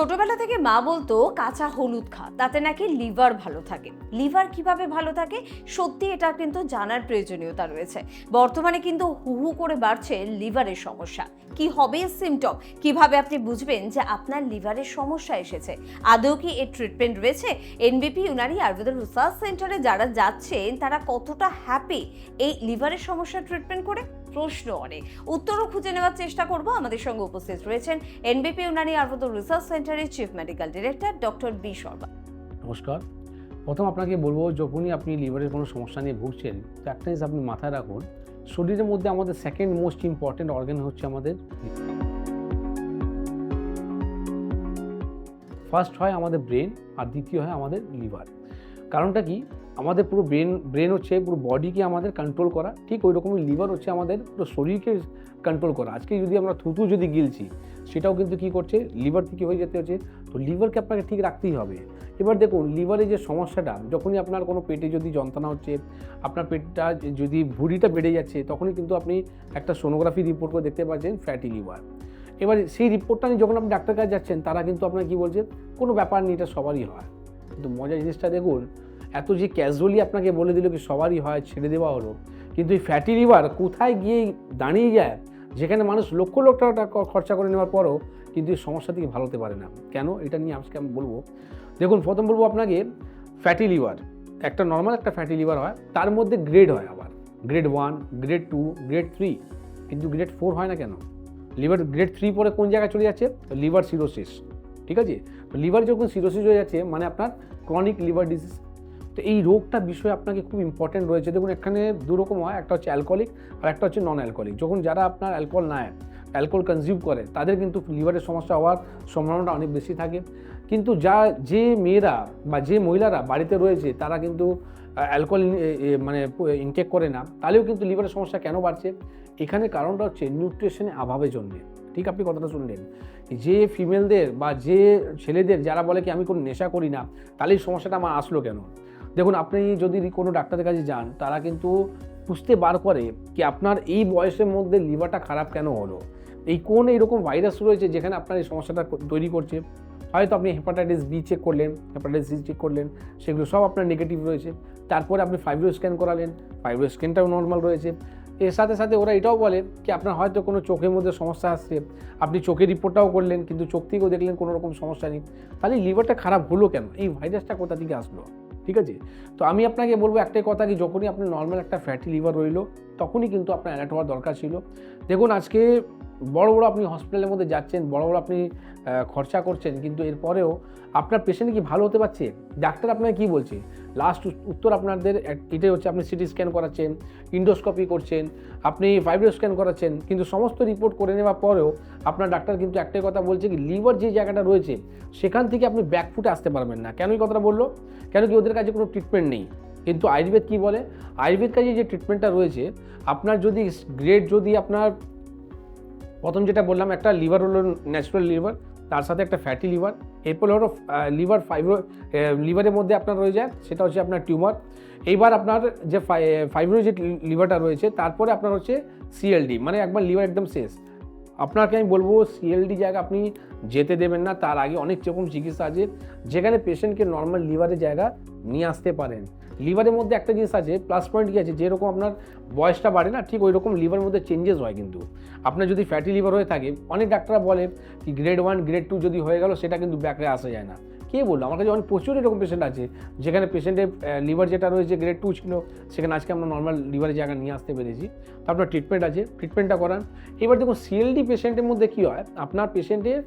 ছোটবেলা থেকে মা বলতো, কাঁচা হলুদ খা, তাতে নাকি লিভার ভালো থাকে। লিভার কীভাবে ভালো থাকে, সত্যি এটা কিন্তু জানার প্রয়োজনীয়তা রয়েছে। বর্তমানে কিন্তু হু হু করে বাড়ছে লিভারের সমস্যা। কি হবে সিমটম কীভাবে আপনি বুঝবেন যে আপনার লিভারের সমস্যা এসেছে? আদৌ কি এর ট্রিটমেন্ট রয়েছে? এনবিপি ইউনারি আয়ুর্বেদের রিসার্চ সেন্টারে যারা যাচ্ছেন, তারা কতটা হ্যাপি এই লিভারের সমস্যা ট্রিটমেন্ট করে? প্রশ্ন অনেক। উত্তরও খুঁজে নেওয়ার চেষ্টা করব। আমাদের সঙ্গে উপস্থিত রয়েছেন এনবিপি ইউনানি আয়ুর্বেদ রিসার্চ সেন্টারের chief medical director doctor B Sharma নমস্কার। প্রথম আপনাকে বলব, যখনই আপনি লিভারের কোনো সমস্যা নিয়ে ভুগছেন, তো একটা জিনিস আপনি মাথায় রাখুন, শরীরের মধ্যে আমাদের সেকেন্ড মোস্ট ইম্পর্টেন্ট অর্গান হচ্ছে আমাদের ফার্স্ট হয় আমাদের ব্রেন আর দ্বিতীয় হয় আমাদের লিভার কারণটা কি? আমাদের পুরো ব্রেন ব্রেন হচ্ছে পুরো বডিকে আমাদের কন্ট্রোল করা। ঠিক ওই রকমই লিভার হচ্ছে আমাদের পুরো শরীরকে কন্ট্রোল করা। আজকে যদি আমরা থুতু যদি গিলছি, সেটাও কিন্তু কি করছে? লিভার থেকে হয়ে যেতে হচ্ছে। তো লিভারকে আপনাকে ঠিক রাখতেই হবে। এবার দেখুন লিভারে যে সমস্যাটা, যখনই আপনার কোনো পেটে যদি যন্ত্রণা হচ্ছে, আপনার পেটটা যদি ভুঁড়িটা বেড়ে যাচ্ছে, তখনই কিন্তু আপনি একটা সোনোগ্রাফি রিপোর্ট করে দেখতে পাচ্ছেন ফ্যাটি লিভার এবার সেই রিপোর্টটা নিয়ে যখন আপনি ডাক্তার কাছে যাচ্ছেন, তারা কিন্তু আপনার কী বলছে? কোনো ব্যাপার নেই, এটা সবারই হয়। কিন্তু মজার জিনিসটা দেখুন এত যে ক্যাজুয়ালি আপনাকে বলে দিল কি সবারই হয়, ছেড়ে দেওয়া হলো। কিন্তু এই ফ্যাটি লিভার কোথায় গিয়ে দাঁড়িয়ে যায়? যেখানে মানুষ লক্ষ লক্ষ টাকা খরচা করে নেওয়ার পরও কিন্তু এই সমস্যা থেকে ভালো হতে পারে না। কেন? এটা নিয়ে আজকে আমি বলব। দেখুন, প্রথম বলব আপনাকে ফ্যাটি লিভার একটা নর্মাল একটা ফ্যাটি লিভার হয়, তার মধ্যে গ্রেড হয় আবার। Grade one grade two grade three কিন্তু গ্রেড ফোর হয় না কেন? লিভার গ্রেড থ্রি পরে কোন জায়গায় চলে যাচ্ছে? লিভার সিরোসিস ঠিক আছে? লিভার যখন সিরোসিস হয়ে যাচ্ছে মানে আপনার ক্রনিক লিভার ডিজিজ তো এই রোগটা বিষয়ে আপনাকে খুব ইম্পর্টেন্ট রয়েছে। দেখুন, এখানে দু রকম হয়, একটা হচ্ছে অ্যালকোহলিক আর একটা হচ্ছে নন অ্যালকোহলিক যখন যারা আপনার অ্যালকোহল নেয় অ্যালকোহল কনজিউম করে, তাদের কিন্তু লিভারের সমস্যা হওয়ার সম্ভাবনাটা অনেক বেশি থাকে। কিন্তু যা, যে মেয়েরা বা যে মহিলারা বাড়িতে রয়েছে, তারা কিন্তু অ্যালকোহল মানে ইনটেক করে না। তাহলেও কিন্তু লিভারের সমস্যা কেন বাড়ছে? এখানে কারণটা হচ্ছে নিউট্রিশনের অভাবের জন্যে। ঠিক আপনি কথাটা শুনলেন। যে ফিমেলদের বা যে ছেলেদের, যারা বলে কি আমি কোনো নেশা করি না, তাহলে এই সমস্যাটা আমার আসলো কেন? দেখুন, আপনি যদি কোনো ডাক্তারের কাছে যান, তারা কিন্তু বুঝতে বার করে কি আপনার এই বয়সের মধ্যে লিভারটা খারাপ কেন হলো? এই কোন এইরকম ভাইরাস রয়েছে যেখানে আপনার এই সমস্যাটা তৈরি করছে? হয়তো আপনি হেপাটাইটিস বি চেক করলেন হেপাটাইটিস সি চেক করলেন, সেগুলো সব আপনার নেগেটিভ রয়েছে। তারপরে আপনি ফাইব্রো স্ক্যান করালেন ফাইব্রো স্ক্যানটাও নর্মাল রয়েছে। এর সাথে সাথে ওরা এটাও বলে কি আপনার হয়তো কোনো চোখের মধ্যে সমস্যা আসছে। আপনি চোখের রিপোর্টটাও করলেন, কিন্তু চোখ থেকেও দেখলেন কোনো রকম সমস্যা নেই। তাহলে লিভারটা খারাপ হলো কেন? এই ভাইরাসটা কোথা থেকে আসলো? ঠিক আছে? তো আমি আপনাকে বলব একটাই কথা কি, যখনই আপনার নর্মাল একটা ফ্যাটি লিভার রইল, তখনই কিন্তু আপনার অ্যালার্ট হওয়ার দরকার ছিল। দেখুন, আজকে বড় বড় আপনি হসপিটালের মধ্যে যাচ্ছেন, বড় বড় আপনি খরচা করছেন, কিন্তু এরপরেও আপনার পেশেন্ট কি ভালো হতে পারছে? ডাক্তার আপনাকে কি বলছে? লাস্ট উত্তর আপনাদের এটাই হচ্ছে আপনি সিটি স্ক্যান করাচ্ছেন ইন্ডোস্কপি করছেন, আপনি ফাইব্রো স্ক্যান করাচ্ছেন, কিন্তু সমস্ত রিপোর্ট করে নেওয়ার পরেও আপনার ডাক্তার কিন্তু একটাই কথা বলছে কি লিভার যে জায়গাটা রয়েছে, সেখান থেকে আপনি ব্যাকফুটে আসতে পারবেন না। কেন এই কথাটা বলল? কেন কি ওদের কাছে কোনো ট্রিটমেন্ট নেই? কিন্তু আয়ুর্বেদ কি বলে? আয়ুর্বেদ কাজে যে ট্রিটমেন্টটা রয়েছে, আপনার যদি গ্রেড যদি আপনার, প্রথম যেটা বললাম, একটা লিভার হলো ন্যাচারাল লিভার তার সাথে একটা ফ্যাটি লিভার এরপর হলো লিভার ফাইব্রো লিভারের মধ্যে আপনার রয়ে যায়, সেটা হচ্ছে আপনার টিউমার এইবার আপনার যে ফাইব্রো যে লিভারটা রয়েছে, তারপরে আপনার হচ্ছে সিএলডি মানে একবার লিভার একদম শেষ। আপনাকে আমি বলব সিএলডি জায়গা আপনি যেতে দেবেন না, তার আগে অনেক রকম চিকিৎসা আছে, যেখানে পেশেন্টকে নর্মাল লিভারের জায়গা নিয়ে আসতে পারেন। লিভারের মধ্যে একটা জিনিস আছে প্লাস পয়েন্ট কি আছে, যেরকম আপনার বয়সটা বাড়ে না, ঠিক ওই রকম লিভারের মধ্যে চেঞ্জেস হয় কিন্তু। আপনার যদি ফ্যাটি লিভার হয়ে থাকে, অনেক ডাক্তাররা বলে কি গ্রেড ওয়ান গ্রেড টু যদি হয়ে গেল, সেটা কিন্তু ব্যাকরে আসা যায় না। কে বলল? আমার কাছে অনেক প্রচুর এরকম পেশেন্ট আছে, যেখানে পেশেন্টের লিভার যেটা রয়েছে গ্রেড টু ছিল, সেখানে আজকে আমরা নর্মাল লিভারের জায়গা নিয়ে আসতে পেরেছি। তো আপনার ট্রিটমেন্ট আছে ট্রিটমেন্টটা করান। এবার দেখুন সিএলডি পেশেন্টের মধ্যে কী হয়? আপনার পেশেন্টের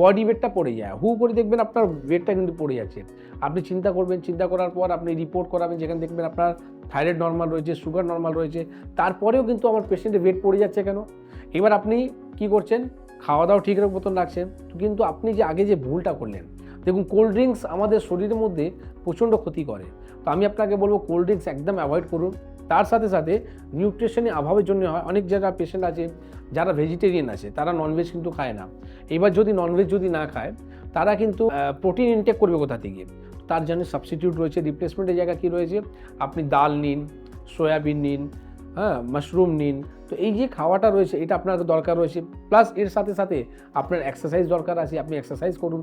বডি ওয়েটটা পড়ে যায়। হু করে দেখবেন আপনার ওয়েটটা কিন্তু পড়ে যাচ্ছে। আপনি চিন্তা করবেন, চিন্তা করার পর আপনি রিপোর্ট করাবেন, যেখানে দেখবেন আপনার থাইরয়েড নর্মাল রয়েছে সুগার নর্মাল রয়েছে। তারপরেও কিন্তু আমার পেশেন্টের ওয়েট পড়ে যাচ্ছে কেন? এবার আপনি কি করছেন? খাওয়া দাওয়া ঠিক মতন রাখছেন। কিন্তু আপনি যে আগে যে ভুলটা করলেন দেখুন কোল্ড ড্রিঙ্কস আমাদের শরীরের মধ্যে প্রচণ্ড ক্ষতি করে। তো আমি আপনাকে বলব কোল্ড ড্রিঙ্কস একদম অ্যাভয়েড করুন। তার সাথে সাথে নিউট্রিশনের অভাবের জন্য হয়। অনেক যারা পেশেন্ট আছে, যারা ভেজিটেরিয়ান আছে, তারা ননভেজ কিন্তু খায় না। এবার যদি ননভেজ যদি না খায়, তারা কিন্তু প্রোটিন ইনটেক করবে কোথা থেকে? তার জন্য সাবস্টিটিউট রয়েছে রিপ্লেসমেন্টের জায়গা কী রয়েছে? আপনি ডাল নিন সয়াবিন নিন হ্যাঁ মাশরুম নিন তো এই যে খাওয়াটা রয়েছে, এটা আপনার দরকার রয়েছে। প্লাস এর সাথে সাথে আপনার এক্সারসাইজ দরকার আছে, আপনি এক্সারসাইজ করুন।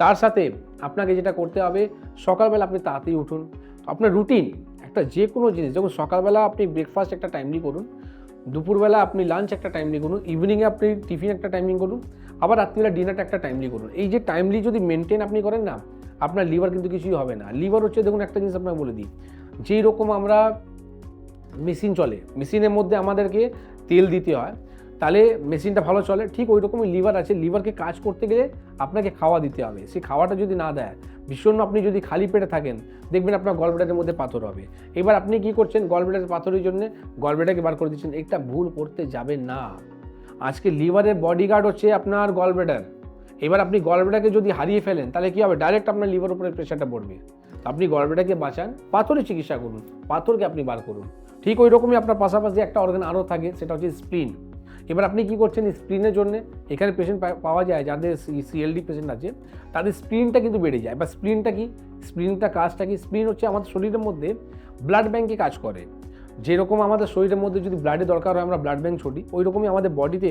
তার সাথে আপনাকে যেটা করতে হবে, সকালবেলা আপনি তাড়াতাড়ি উঠুন। আপনার রুটিন একটা যে কোনো জিনিস যেমন সকালবেলা আপনি ব্রেকফাস্ট একটা টাইমলি করুন, দুপুরবেলা আপনি লাঞ্চ একটা টাইমলি করুন ইভিনিংয়ে আপনি টিফিন একটা টাইমিং করুন, আবার রাত্রিবেলা ডিনারটা একটা টাইমলি করুন। এই যে টাইমলি যদি মেনটেন আপনি করেন না, আপনার লিভার কিন্তু কিছুই হবে না। লিভার হচ্ছে, দেখুন একটা জিনিস আপনাকে বলে দিই, যেই রকম আমরা মেশিন চলে। মেশিনের মধ্যে আমাদেরকে তেল দিতে হয়। তাহলে মেশিনটা ভালো চলে। ঠিক ওই রকমই লিভার আছে। লিভারকে কাজ করতে গেলে আপনাকে খাওয়া দিতে হবে। সেই খাওয়াটা যদি না দেয়, ভীষণ আপনি যদি খালি পেটে থাকেন, দেখবেন আপনার গলব্লেডারের মধ্যে পাথর হবে। এবার আপনি কি করছেন? গলব্লেডারের পাথরের জন্য গলব্লেডারকে বার করে দিচ্ছেন। একটা ভুল করতে যাবে না। আজকে লিভারের বডিগার্ড হচ্ছে আপনার গলব্লেডার। এবার আপনি গলব্লেডারকে যদি হারিয়ে ফেলেন, তাহলে কি হবে? ডাইরেক্ট আপনার লিভার উপরে প্রেশারটা পড়বে। আপনি গলব্লেডারকে বাঁচান। পাথরের চিকিৎসা করুন। পাথরকে আপনি বার করুন। ঠিক ওই রকমই আপনার পাশাপাশি একটা অর্গান আরও থাকে, সেটা হচ্ছে স্প্লিন এবার আপনি কি করছেন স্প্লিনের জন্য, এখানে পেশেন্ট পাওয়া যায়, যাদের সিএলডি পেশেন্ট আছে, তাদের স্প্লিনটা কিন্তু বেড়ে যায়। বা স্প্লিনটা কি? স্প্লিনটা কাজটা কি? স্প্লিন হচ্ছে আমাদের শরীরের মধ্যে ব্লাড ব্যাঙ্কে কাজ করে। যেরকম আমাদের শরীরের মধ্যে যদি ব্লাডের দরকার হয়, আমরা ব্লাড ব্যাঙ্ক ছড়ি ওই রকমই আমাদের বডিতে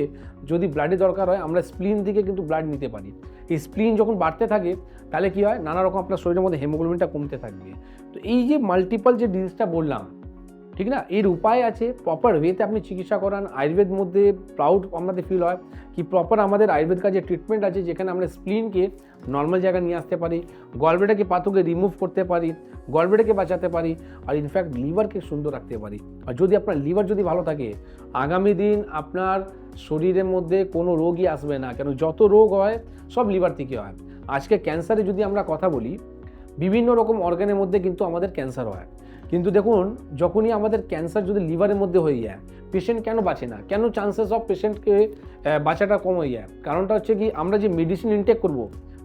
যদি ব্লাডের দরকার হয়, আমরা স্প্লিন থেকে কিন্তু ব্লাড নিতে পারি। এই স্প্লিন যখন বাড়তে থাকে, তাহলে কি হয়? নানা রকম আপনার শরীরের মধ্যে হেমোগ্লোবিনটা কমতে থাকবে। তো এই যে মাল্টিপল যে ডিজিজটা বললাম ঠিক না? এর উপায় আছে প্রপার ওয়েতে আপনি চিকিৎসা করান। আয়ুর্বেদ মধ্যে প্রাউড আমাদের ফিল হয় কি প্রপার আমাদের আয়ুর্বেদ কাজে ট্রিটমেন্ট আছে, যেখানে আমরা স্প্লিনকে নর্মাল জায়গায় নিয়ে আসতে পারি গলব্লেডারকে পাথরকে রিমুভ করতে পারি গলব্লেডারকে বাঁচাতে পারি, আর ইনফ্যাক্ট লিভারকে সুন্দর রাখতে পারি। আর যদি আপনার লিভার যদি ভালো থাকে, আগামী দিন আপনার শরীরের মধ্যে কোনো রোগই আসবে না, কেন যত রোগ হয়, সব লিভার থেকে হয়। আজকে ক্যান্সারে যদি আমরা কথা বলি, বিভিন্ন রকম অর্গানের মধ্যে কিন্তু আমাদের ক্যান্সার হয়। কিন্তু দেখুন, যখনই আমাদের ক্যান্সার যদি লিভারের মধ্যে হয়ে যায় পেশেন্ট কেন বাঁচে না? কেন চান্সেস অফ পেশেন্টকে বাঁচাটা কম হয়ে যায়? কারণটা হচ্ছে কি, আমরা যে মেডিসিন ইনটেক করব,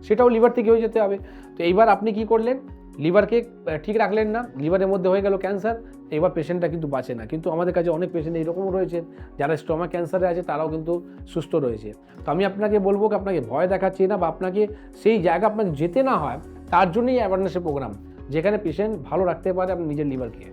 সেটাও লিভার থেকে হয়ে যেতে হবে। তো এইবার আপনি কি করলেন? লিভারকে ঠিক রাখলেন না লিভারের মধ্যে হয়ে গেল ক্যান্সার এবার পেশেন্টটা কিন্তু বাঁচে না। কিন্তু আমাদের কাছে অনেক পেশেন্ট এইরকমও রয়েছে, যারা স্টমাক ক্যান্সারে আছে, তারাও কিন্তু সুস্থ রয়েছে। তো আমি আপনাকে বলব আপনাকে ভয় দেখাচ্ছি না বা আপনাকে সেই জায়গা আপনাকে যেতে না হয়, তার জন্যই অ্যাওয়ারনেসের প্রোগ্রাম যেখানে পেশেন্ট ভালো রাখতে পারে আপনি নিজের লিভারকে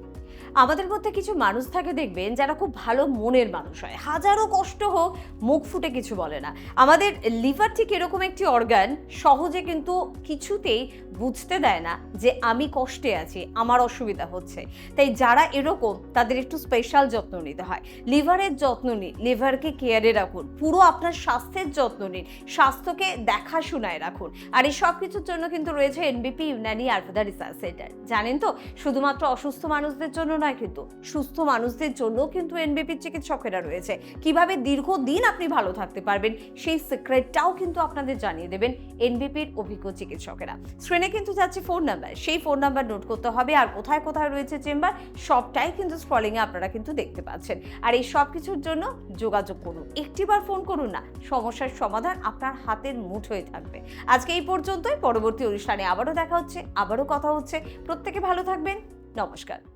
আমাদের মধ্যে কিছু মানুষ থাকে দেখবেন যারা খুব ভালো মনের মানুষ হয়। হাজারো কষ্ট হোক, মুখ ফুটে কিছু বলে না। আমাদের লিভার ঠিক এরকম একটি অর্গান সহজে কিন্তু কিছুতেই বুঝতে দেয় না যে আমি কষ্টে আছি, আমার অসুবিধা হচ্ছে। তাই যারা এরকম, তাদের একটু স্পেশাল যত্ন নিতে হয়। লিভারের যত্ন নিন, লিভারকে কেয়ারে রাখুন, পুরো আপনার স্বাস্থ্যের যত্ন নিন, স্বাস্থ্যকে দেখাশোনায় রাখুন। আর এই সব কিছুর জন্য কিন্তু রয়েছে এনবিপি ইউনানি আর্ফাদা রিসার্চ সেন্টার জানেন তো, শুধুমাত্র অসুস্থ মানুষদের জন্য নয় কিন্তু, সুস্থ মানুষদের জন্য কিন্তু এনবিপির চিকিৎসকেরা রয়েছে। কীভাবে দীর্ঘদিন আপনি ভালো থাকতে পারবেন, সেই সিক্রেটটাও কিন্তু আপনাদের জানিয়ে দেবেন এনবিপির অভিজ্ঞ চিকিৎসকেরা। স্ক্রিনে কিন্তু যাচ্ছে ফোন নাম্বার সেই ফোন নাম্বার নোট করতে হবে আর কোথায় কোথায় রয়েছে চেম্বার সবটাই কিন্তু স্ক্রলিংয়ে আপনারা কিন্তু দেখতে পাচ্ছেন। আর এই সব কিছুর জন্য যোগাযোগ করুন। একটিবার ফোন করুন না, সমস্যার সমাধান আপনার হাতের মুঠোয় থাকবে। আজকে এই পর্যন্তই, পরবর্তী অনুষ্ঠানে আবারও দেখা হচ্ছে, আবারও কথা হচ্ছে। প্রত্যেকে ভালো থাকবেন। নমস্কার।